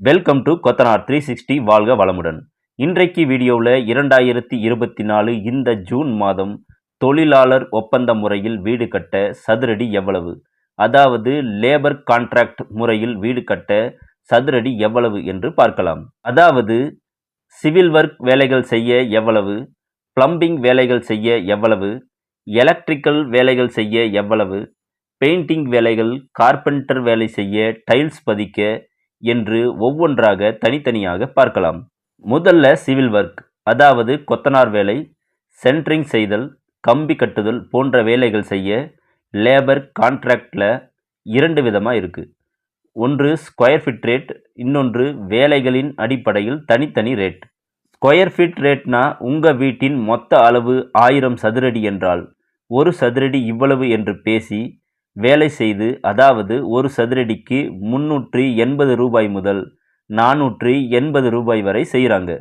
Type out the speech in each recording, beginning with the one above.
Welcome to Kothanar three sixty வாழ்க வளமுடன் இன்றைக்கு வீடியோவில் இரண்டாயிரத்தி இருபத்தி நாலு இந்த ஜூன் மாதம் தொழிலாளர் ஒப்பந்த முறையில் வீடு கட்ட சதுரடி எவ்வளவு? அதாவது லேபர் கான்ட்ராக்ட் முறையில் வீடு கட்ட சதுரடி எவ்வளவு என்று பார்க்கலாம். அதாவது சிவில் ஒர்க் வேலைகள் செய்ய எவ்வளவு? பிளம்பிங் வேலைகள் செய்ய எவ்வளவு? எலக்ட்ரிக்கல் வேலைகள் செய்ய எவ்வளவு? பெயிண்டிங் வேலைகள் கார்பெண்டர் வேலை செய்ய டைல்ஸ் பதிக்க என்று ஒவ்வொன்றாக தனித்தனியாக பார்க்கலாம். முதல்ல சிவில் ஒர்க் அதாவது கொத்தனார் வேலை சென்ட்ரிங் செய்தல் கம்பி கட்டுதல் போன்ற வேலைகள் செய்ய லேபர் கான்ட்ராக்டில் இரண்டு விதமாக இருக்குது ஒன்று ஸ்கொயர் ஃபீட் ரேட் இன்னொன்று வேலைகளின் அடிப்படையில் தனித்தனி ரேட் ஸ்கொயர் ஃபீட் ரேட்னா உங்கள் வீட்டின் மொத்த அளவு ஆயிரம் சதுரடி என்றால் ஒரு சதுரடி இவ்வளவு என்று பேசி வேலை செய்து அதாவது ஒரு சதுரடிக்கு முன்னூற்றி எண்பது ரூபாய் முதல் நானூற்றி எண்பது ரூபாய் வரை செய்கிறாங்க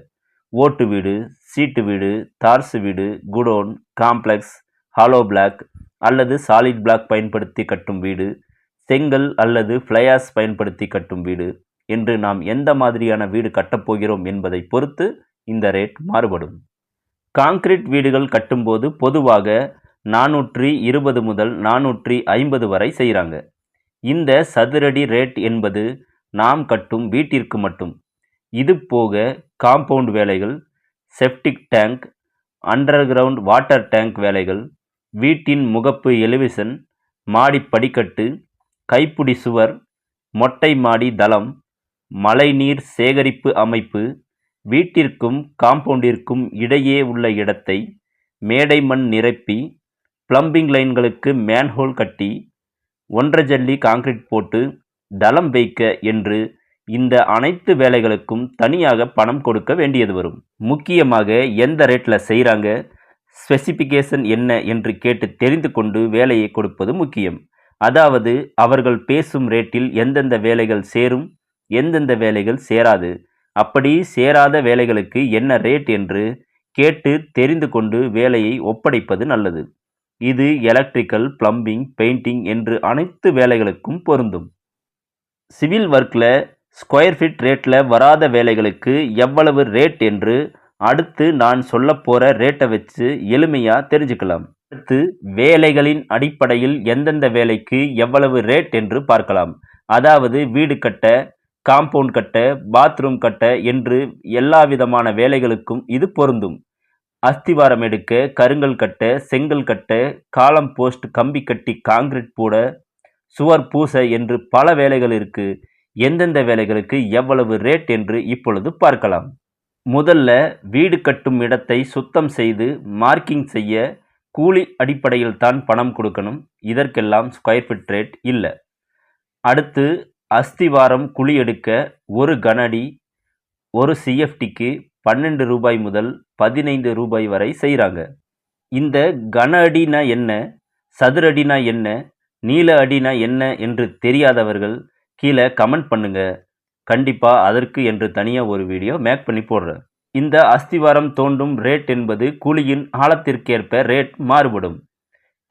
ஓட்டு வீடு சீட்டு வீடு தார்சு வீடு குடோன் காம்ப்ளெக்ஸ் ஹாலோ பிளாக் அல்லது சாலிட் பிளாக் பயன்படுத்தி கட்டும் வீடு செங்கல் அல்லது ஃப்ளையாஸ் பயன்படுத்தி கட்டும் வீடு என்று நாம் எந்த மாதிரியான வீடு கட்டப்போகிறோம் என்பதை பொறுத்து இந்த ரேட் மாறுபடும். காங்கிரீட் வீடுகள் கட்டும்போது பொதுவாக நானூற்றி இருபது முதல் நானூற்றி ஐம்பது வரை செய்கிறாங்க. இந்த சதுரடி ரேட் என்பது நாம் கட்டும் வீட்டிற்கு மட்டும். இது போக காம்பவுண்ட் வேலைகள் septic tank underground water tank வேலைகள் வீட்டின் முகப்பு எலிவிஷன் மாடி படிக்கட்டு கைப்பிடி சுவர் மொட்டை மாடி தளம் மழைநீர் சேகரிப்பு அமைப்பு வீட்டிற்கும் காம்பவுண்டிற்கும் இடையே உள்ள இடத்தை மேடை மண் நிரப்பி பிளம்பிங் லைன்களுக்கு மேன்ஹோல் கட்டி ஒன்றரை ஜல்லி காங்கிரீட் போட்டு தளம் வைக்க என்று இந்த அனைத்து வேலைகளுக்கும் தனியாக பணம் கொடுக்க வேண்டியது வரும். முக்கியமாக எந்த ரேட்டில் செய்கிறாங்க ஸ்பெசிஃபிகேஷன் என்ன என்று கேட்டு தெரிந்து கொண்டு வேலையை கொடுப்பது முக்கியம். அதாவது அவர்கள் பேசும் ரேட்டில் எந்தெந்த வேலைகள் சேரும் எந்தெந்த வேலைகள் சேராது. அப்படி சேராத வேலைகளுக்கு என்ன ரேட் என்று கேட்டு தெரிந்து கொண்டு வேலையை ஒப்படைப்பது நல்லது. இது எலக்ட்ரிக்கல் பிளம்பிங் பெயிண்டிங் என்று அனைத்து வேலைகளுக்கும் பொருந்தும். சிவில் ஒர்க்கில் ஸ்கொயர் ஃபீட் ரேட்டில் வராத வேலைகளுக்கு எவ்வளவு ரேட் என்று அடுத்து நான் சொல்ல போகிற ரேட்டை வச்சு எளிமையாக தெரிஞ்சுக்கலாம். அடுத்து வேலைகளின் அடிப்படையில் எந்தெந்த வேலைக்கு எவ்வளவு ரேட் என்று பார்க்கலாம். அதாவது வீடு கட்ட காம்பவுண்ட் கட்ட பாத்ரூம் கட்ட என்று எல்லா விதமான வேலைகளுக்கும் இது பொருந்தும். அஸ்திவாரம் எடுக்க கருங்கல் கட்ட செங்கல் கட்ட காலம் போஸ்ட் கம்பி கட்டி காங்கிரீட் போட சுவர் பூச என்று பல வேலைகள் இருக்கு. எந்தெந்த வேலைகளுக்கு எவ்வளவு ரேட் என்று இப்பொழுது பார்க்கலாம். முதல்ல வீடு கட்டும் இடத்தை சுத்தம் செய்து மார்க்கிங் செய்ய கூலி அடிப்படையில் தான் பணம் கொடுக்கணும். இதற்கெல்லாம் ஸ்கொயர் ஃபீட் ரேட் இல்லை. அடுத்து அஸ்திவாரம் குழி எடுக்க ஒரு கனடி ஒரு சிஎஃப்டிக்கு பன்னெண்டு ரூபாய் முதல் பதினைந்து ரூபாய் வரை செய்கிறாங்க இந்த கன அடினா என்ன சதுரடினா என்ன நீல அடினா என்ன என்று தெரியாதவர்கள் கீழே கமெண்ட் பண்ணுங்க. கண்டிப்பாக அதற்கு என்று தனியாக ஒரு வீடியோ மேக் பண்ணி போடுறேன். இந்த அஸ்திவாரம் தோண்டும் ரேட் என்பது குழியின் ஆழத்திற்கேற்ப ரேட் மாறுபடும்.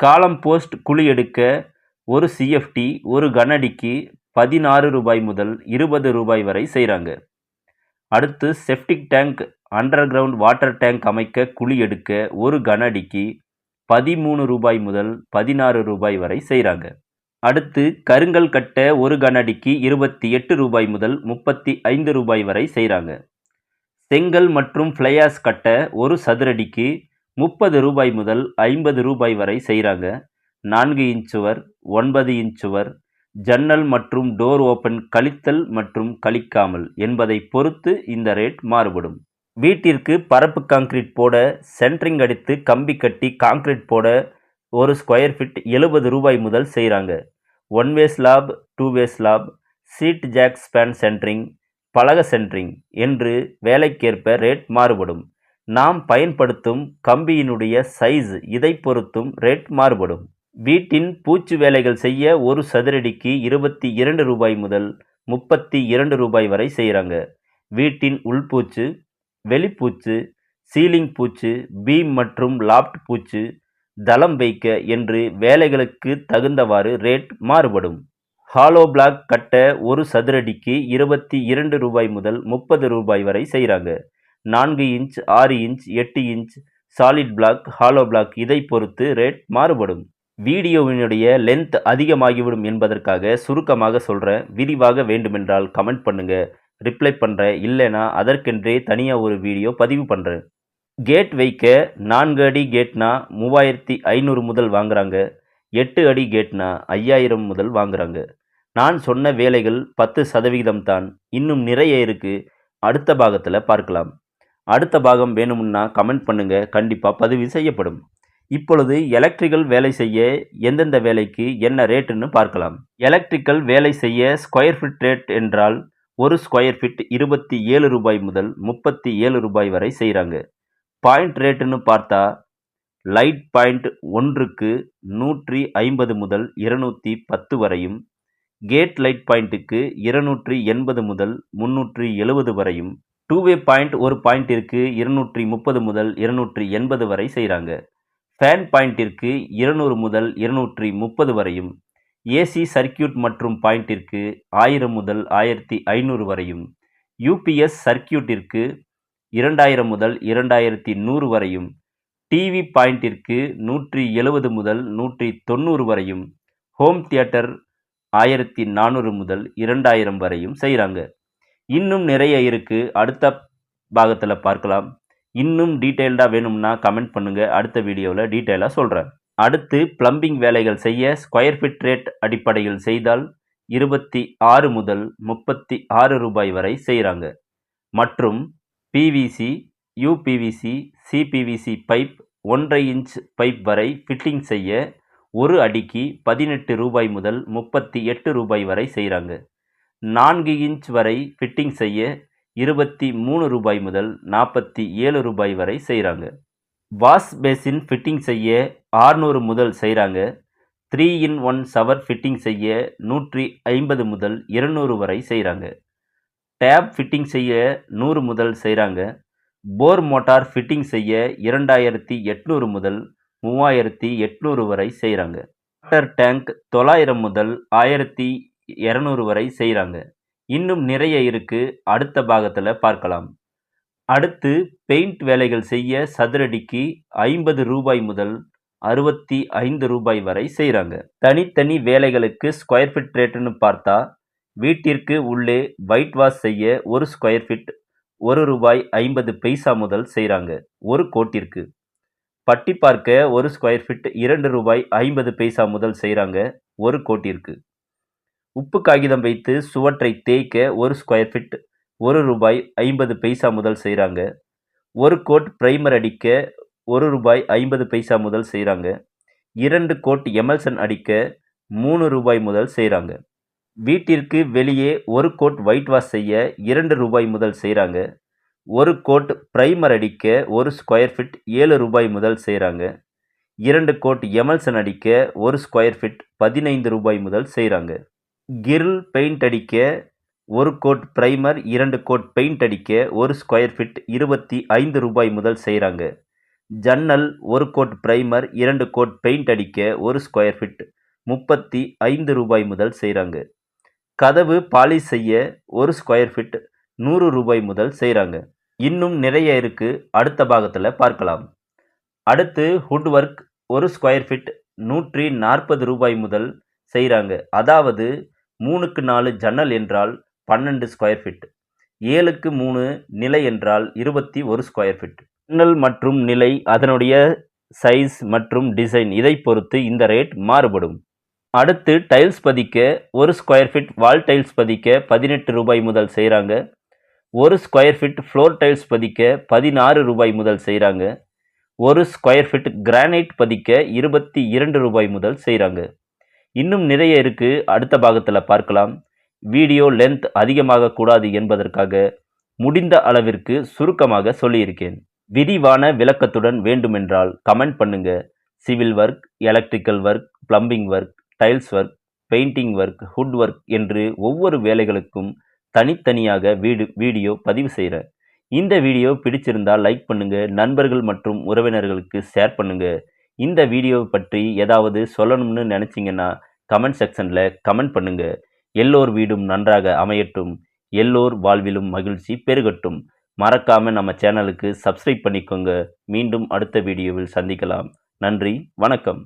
காலம் போஸ்ட் குழி எடுக்க ஒரு சிஎஃப்டி ஒரு கனடிக்கு பதினாறு ரூபாய் முதல் இருபது ரூபாய் வரை செய்கிறாங்க அடுத்து septic tank underground water tank அமைக்க குழி எடுக்க ஒரு கனஅடிக்கு பதிமூணு ரூபாய் முதல் பதினாறு ரூபாய் வரை செய்கிறாங்க அடுத்து கருங்கல் கட்ட ஒரு கனஅடிக்கு இருபத்தி எட்டு ரூபாய் முதல் முப்பத்தி ஐந்து ரூபாய் வரை செய்கிறாங்க செங்கல் மற்றும் ஃப்ளையாஸ் கட்ட ஒரு சதுரடிக்கு முப்பது ரூபாய் முதல் ஐம்பது ரூபாய் வரை செய்கிறாங்க நான்கு இன்ச் சுவர் ஒன்பது இன்ச் சுவர் ஜன்னல் மற்றும் டோர் ஓப்பன் கழித்தல் மற்றும் கழிக்காமல் என்பதை பொறுத்து இந்த ரேட் மாறுபடும். வீட்டிற்கு பரப்பு காங்கிரீட் போட சென்ட்ரிங் அடித்து கம்பி கட்டி காங்கிரீட் போட ஒரு ஸ்கொயர் ஃபீட் எழுபது ரூபாய் முதல் செய்கிறாங்க one way slab two way slab sheet jack span centring பலக centring என்று வேலைக்கேற்ப ரேட் மாறுபடும். நாம் பயன்படுத்தும் கம்பியினுடைய சைஸ் இதை பொறுத்தும் ரேட் மாறுபடும். வீட்டின் பூச்சு வேலைகள் செய்ய ஒரு சதுரடிக்கு இருபத்தி இரண்டு ரூபாய் முதல் முப்பத்தி இரண்டு ரூபாய் வரை செய்கிறாங்க வீட்டின் உள்பூச்சு வெளிப்பூச்சு சீலிங் பூச்சு பீம் மற்றும் லாப்ட் பூச்சு தளம் வைக்க என்று வேலைகளுக்கு தகுந்தவாறு ரேட் மாறுபடும். ஹாலோ பிளாக் கட்ட ஒரு சதுரடிக்கு இருபத்தி இரண்டு ரூபாய் முதல் முப்பது ரூபாய் வரை செய்கிறாங்க நான்கு இன்ச் ஆறு இன்ச் எட்டு inch solid block hollow block இதை பொறுத்து ரேட் மாறுபடும். வீடியோவினுடைய லென்த் அதிகமாகிவிடும் என்பதற்காக சுருக்கமாக சொல்கிறேன் விரிவாக வேண்டுமென்றால் கமெண்ட் பண்ணுங்கள் ரிப்ளை பண்ணுறேன் இல்லைனா அதற்கென்றே தனியாக ஒரு வீடியோ பதிவு பண்ணுறேன் கேட் வைக்க நான்கு அடி கேட்னா மூவாயிரத்தி ஐநூறு முதல் வாங்குறாங்க. எட்டு அடி கேட்னா ஐயாயிரம் முதல் வாங்குகிறாங்க நான் சொன்ன வேலைகள் பத்து சதவிகிதம் தான். இன்னும் நிறைய இருக்குது அடுத்த பாகத்தில் பார்க்கலாம். அடுத்த பாகம் வேணும்னா கமெண்ட் பண்ணுங்கள் கண்டிப்பாக பதிவு செய்யப்படும். இப்பொழுது எலக்ட்ரிக்கல் வேலை செய்ய எந்தெந்த வேலைக்கு என்ன ரேட்டுன்னு பார்க்கலாம். எலக்ட்ரிக்கல் வேலை செய்ய ஸ்கொயர் ஃபீட் ரேட் என்றால் ஒரு ஸ்கொயர் ஃபீட் இருபத்தி ஏழு ரூபாய் முதல் முப்பத்தி ஏழு ரூபாய் வரை செய்கிறாங்க பாயிண்ட் ரேட்டுன்னு பார்த்தா லைட் பாயிண்ட் ஒன்றுக்கு நூற்றி ஐம்பது முதல் இருநூற்றி பத்து வரையும் கேட் லைட் பாயிண்ட்டுக்கு இருநூற்றி எண்பது முதல் முன்னூற்றி எழுபது வரையும் டூ வே பாயிண்ட் ஒரு பாயிண்ட்டிற்கு இருநூற்றி முப்பது முதல் இருநூற்றி எண்பது வரை செய்கிறாங்க ஃபேன் பாயிண்டிற்கு இருநூறு முதல் இருநூற்றி முப்பது வரையும் ஏசி சர்க்கியூட் மற்றும் பாயிண்டிற்கு ஆயிரம் முதல் ஆயிரத்தி ஐநூறு வரையும் யூபிஎஸ் சர்க்கியூட்டிற்கு இரண்டாயிரம் முதல் இரண்டாயிரத்தி நூறு வரையும் டிவி பாயிண்டிற்கு நூற்றி எழுபது முதல் நூற்றி தொண்ணூறு வரையும் ஹோம் தியேட்டர் ஆயிரத்தி நானூறு முதல் இரண்டாயிரம் வரையும் செய்கிறாங்க. இன்னும் நிறைய இருக்குது அடுத்த பாகத்தில் பார்க்கலாம். இன்னும் டீட்டெயில்டாக வேணும்னா கமெண்ட் பண்ணுங்கள் அடுத்த வீடியோவில் டீட்டெயிலாக சொல்கிறேன் அடுத்து பிளம்பிங் வேலைகள் செய்ய ஸ்கொயர் ஃபிட் ரேட் அடிப்படையில் செய்தால் இருபத்தி ஆறு முதல் முப்பத்தி ஆறு ரூபாய் வரை செய்கிறாங்க மற்றும் பிவிசி யூபிவிசி சிபிவிசி பைப் ஒன்றை இன்ச் பைப் வரை ஃபிட்டிங் செய்ய ஒரு அடிக்கு பதினெட்டு ரூபாய் முதல் முப்பத்தி எட்டு ரூபாய் வரை செய்கிறாங்க நான்கு இன்ச் வரை ஃபிட்டிங் செய்ய இருபத்தி மூணு ரூபாய் முதல் நாற்பத்தி ஏழு ரூபாய் வரை செய்கிறாங்க வாஷ் பேசின் ஃபிட்டிங் செய்ய ஆறுநூறு முதல் செய்கிறாங்க three in one shower fitting செய்ய நூற்றி ஐம்பது முதல் இருநூறு வரை செய்கிறாங்க டேப் ஃபிட்டிங் செய்ய நூறு முதல் செய்கிறாங்க போர் மோட்டார் ஃபிட்டிங் செய்ய இரண்டாயிரத்தி எட்நூறு முதல் மூவாயிரத்தி எட்நூறு வரை செய்கிறாங்க வாட்டர் டேங்க் தொள்ளாயிரம் முதல் ஆயிரத்தி இரநூறு வரை செய்கிறாங்க இன்னும் நிறைய இருக்குது அடுத்த பாகத்தில் பார்க்கலாம். அடுத்து பெயிண்ட் வேலைகள் செய்ய சதுரடிக்கு ஐம்பது ரூபாய் முதல் அறுபத்தி ஐந்து ரூபாய் வரை செய்கிறாங்க தனித்தனி வேலைகளுக்கு ஸ்கொயர் ஃபீட் ரேட்டுன்னு பார்த்தா வீட்டிற்கு உள்ளே ஒயிட் வாஷ் செய்ய ஒரு ஸ்கொயர் ஃபீட் ஒரு ரூபாய் ஐம்பது பைசா முதல் செய்கிறாங்க ஒரு கோட்டிற்கு. பட்டி பார்க்க ஒரு ஸ்கொயர் ஃபீட் இரண்டு ரூபாய் ஐம்பது பைசா முதல் செய்கிறாங்க ஒரு கோட்டிற்கு. உப்பு காகிதம் வைத்து சுவற்றை தேய்க்க ஒரு ஸ்கொயர் ஃபீட் ஒரு ரூபாய் ஐம்பது பைசா முதல் செய்கிறாங்க ஒரு கோட் பிரைமர் அடிக்க ஒரு ரூபாய் ஐம்பது பைசா முதல் செய்கிறாங்க இரண்டு கோட் எமல்சன் அடிக்க மூணு ரூபாய் முதல் செய்கிறாங்க வீட்டிற்கு வெளியே ஒரு கோட் ஒயிட் வாஷ் செய்ய இரண்டு ரூபாய் முதல் செய்கிறாங்க ஒரு கோட் பிரைமர் அடிக்க ஒரு ஸ்கொயர் ஃபீட் ஏழு ரூபாய் முதல் செய்கிறாங்க இரண்டு கோட் எமல்சன் அடிக்க ஒரு ஸ்கொயர் ஃபீட் பதினைந்து ரூபாய் முதல் செய்கிறாங்க கிரில் பெயிண்ட் அடிக்க ஒரு கோட் ப்ரைமர் இரண்டு கோட் பெயிண்ட் அடிக்க ஒரு ஸ்கொயர் ஃபீட் இருபத்தி ஐந்து ரூபாய் முதல் செய்கிறாங்க ஜன்னல் ஒரு கோட் ப்ரைமர் இரண்டு கோட் பெயிண்ட் அடிக்க ஒரு ஸ்கொயர் ஃபீட் முப்பத்தி ஐந்து ரூபாய் முதல் செய்கிறாங்க கதவு பாலிஷ் செய்ய ஒரு ஸ்கொயர் ஃபீட் நூறு ரூபாய் முதல் செய்கிறாங்க இன்னும் நிறைய இருக்குது அடுத்த பாகத்தில் பார்க்கலாம். அடுத்து ஹுட் ஒர்க் ஒரு ஸ்கொயர் ஃபீட் நூற்றி நாற்பது ரூபாய் முதல் செய்கிறாங்க அதாவது மூணுக்கு நாலு ஜன்னல் என்றால் பன்னெண்டு ஸ்கொயர் ஃபீட் ஏழுக்கு மூணு நிலை என்றால் இருபத்தி ஒரு ஸ்கொயர் ஃபீட் ஜன்னல் மற்றும் நிலை அதனுடைய சைஸ் மற்றும் டிசைன் இதை பொறுத்து இந்த ரேட் மாறுபடும். அடுத்து டைல்ஸ் பதிக்க ஒரு ஸ்கொயர் ஃபீட் வால் டைல்ஸ் பதிக்க பதினெட்டு ரூபாய் முதல் செய்கிறாங்க ஒரு ஸ்கொயர் ஃபீட் ஃப்ளோர் டைல்ஸ் பதிக்க பதினாறு ரூபாய் முதல் செய்கிறாங்க ஒரு ஸ்கொயர் ஃபீட் கிரானைட் பதிக்க இருபத்தி இரண்டு ரூபாய் முதல் செய்கிறாங்க இன்னும் நிறைய இருக்குது அடுத்த பாகத்தில் பார்க்கலாம். வீடியோ லென்த் அதிகமாக கூடாது என்பதற்காக முடிந்த அளவிற்கு சுருக்கமாக சொல்லியிருக்கேன். விரிவான விளக்கத்துடன் வேண்டுமென்றால் கமெண்ட் பண்ணுங்க. Civil work electrical work plumbing work tiles work painting work wood work என்று ஒவ்வொரு வேலைகளுக்கும் தனித்தனியாக வீடு வீடியோ பதிவு செய்கிறேன் இந்த வீடியோ பிடிச்சிருந்தால் லைக் பண்ணுங்கள் நண்பர்கள் மற்றும் உறவினர்களுக்கு ஷேர் பண்ணுங்கள் இந்த வீடியோவை பற்றி ஏதாவது சொல்லணும்னு நினச்சிங்கன்னா கமெண்ட் செக்ஷனில் கமெண்ட் பண்ணுங்கள் எல்லோர் வீடும் நன்றாக அமையட்டும். எல்லோர் வாழ்விலும் மகிழ்ச்சி பெருகட்டும். மறக்காமல் நம்ம சேனலுக்கு சப்ஸ்கிரைப் பண்ணிக்கோங்க. மீண்டும் அடுத்த வீடியோவில் சந்திக்கலாம். நன்றி வணக்கம்.